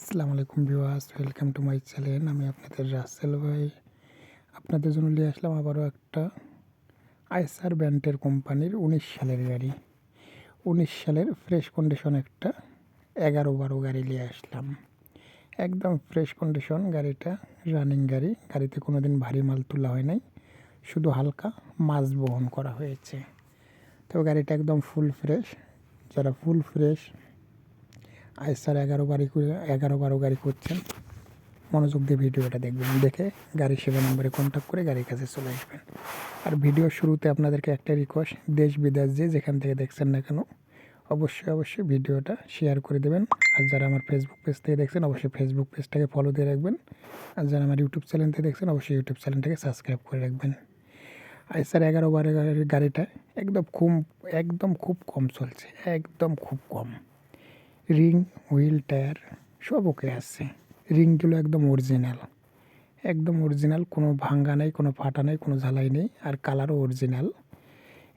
আসসালামু আলাইকুম viewers, welcome to my channel. আমি আপনাদের রাসেল ভাই। আপনাদের জন্য নিয়ে আসলাম আবারও একটা আইসার ব্যান্ডের কোম্পানির উনিশ সালের গাড়ি। উনিশ সালের ফ্রেশ কন্ডিশন একটা এগারো বারো গাড়ি নিয়ে আসলাম। একদম ফ্রেশ কন্ডিশন গাড়িটা, রানিং গাড়ি। গাড়িতে কোনো দিন ভারী মাল তোলা হয় নাই। শুধু হালকা মাছ বহন করা হয়েছে। তো গাড়িটা একদম ফুল ফ্রেশ যারা ফুল ফ্রেশ আইসার এগারো গাড়ি এগারো বারো গাড়ি করছেন। মনোযোগ দিয়ে ভিডিওটা দেখবেন, দেখে গাড়ি সেবা নম্বরে কন্ট্যাক্ট করে গাড়ির কাছে চলে আসবেন। আর ভিডিওর শুরুতে আপনাদেরকে একটা রিকোয়েস্ট দেশ বিদেশ যে যেখান থেকে দেখছেন না কেন, অবশ্যই অবশ্যই ভিডিওটা শেয়ার করে দেবেন। আর যারা আমার ফেসবুক পেজ থেকে দেখছেন, অবশ্যই ফেসবুক পেজটাকে ফলো দিয়ে রাখবেন। আর যারা আমার ইউটিউব চ্যানেল থেকে দেখছেন, অবশ্যই ইউটিউব চ্যানেলটাকে সাবস্ক্রাইব করে রাখবেন। আইসার এগারো বারো গাড়ির গাড়িটা একদম খুব একদম খুব কম চলছে, একদম খুব কম। রিং, হুইল, টায়ার, সব ওকে আসছে রিংগুলো একদম অরিজিনাল একদম অরিজিনাল কোনো ভাঙ্গা নেই, কোনো ফাটা নেই, কোনো ঝালাই নেই, আর কালারও অরিজিনাল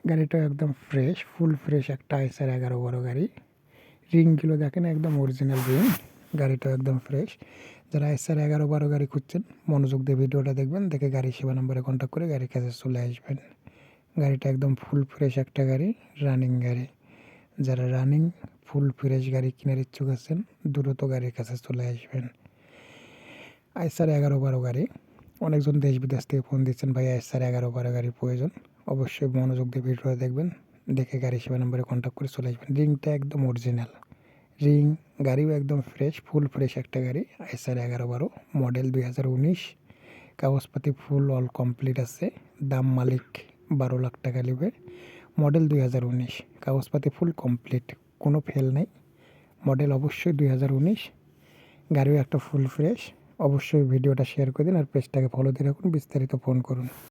গাড়িটাও একদম ফ্রেশ ফুল ফ্রেশ একটা আইসার এগারো বারো গাড়ি। রিংগুলো দেখেন, একদম অরিজিনাল রিং। গাড়িটাও একদম ফ্রেশ যারা আইসার এগারো বারো গাড়ি খুঁজছেন, মনোযোগ দিয়ে ভিডিওটা দেখবেন, দেখে গাড়ি সেবা নম্বরে কন্ট্যাক্ট করে গাড়ির কাছে চলে আসবেন। গাড়িটা একদম ফুল ফ্রেশ একটা গাড়ি রানিং গাড়ি। যারা রানিং ফুল ফ্রেশ গাড়ি কেনার ইচ্ছুক আছেন, দ্রুত গাড়ির কাছে চলে আসবেন। আইসার এগারো বারো গাড়ি। অনেকজন দেশ বিদেশ থেকে ফোন দিচ্ছেন, ভাই আইসার এগারো বারো গাড়ির প্রয়োজন। অবশ্যই মনোযোগ দিয়ে ভিডিওটা দেখবেন, দেখে গাড়ি সেবা নম্বরে কন্ট্যাক্ট করে চলে আসবেন। রিংটা একদম অরিজিনাল রিং গাড়িও একদম ফ্রেশ ফুল ফ্রেশ একটা গাড়ি আইসার এগারো বারো মডেল দুই হাজার উনিশ। কাগজপাতি ফুল অল কমপ্লিট আছে। দাম মালিক বারো লাখ টাকা নেবে। মডেল দুই হাজার উনিশ। কাগজপাতি ফুল কমপ্লিট, কোনো ফেল নেই। মডেল অবশ্যই দুই হাজার উনিশ। গাড়িও একটা ফুল ফ্রেশ। অবশ্যই ভিডিওটা শেয়ার করে দিন আর পেজটাকে ফলো দিয়ে রাখুন। বিস্তারিত ফোন করুন।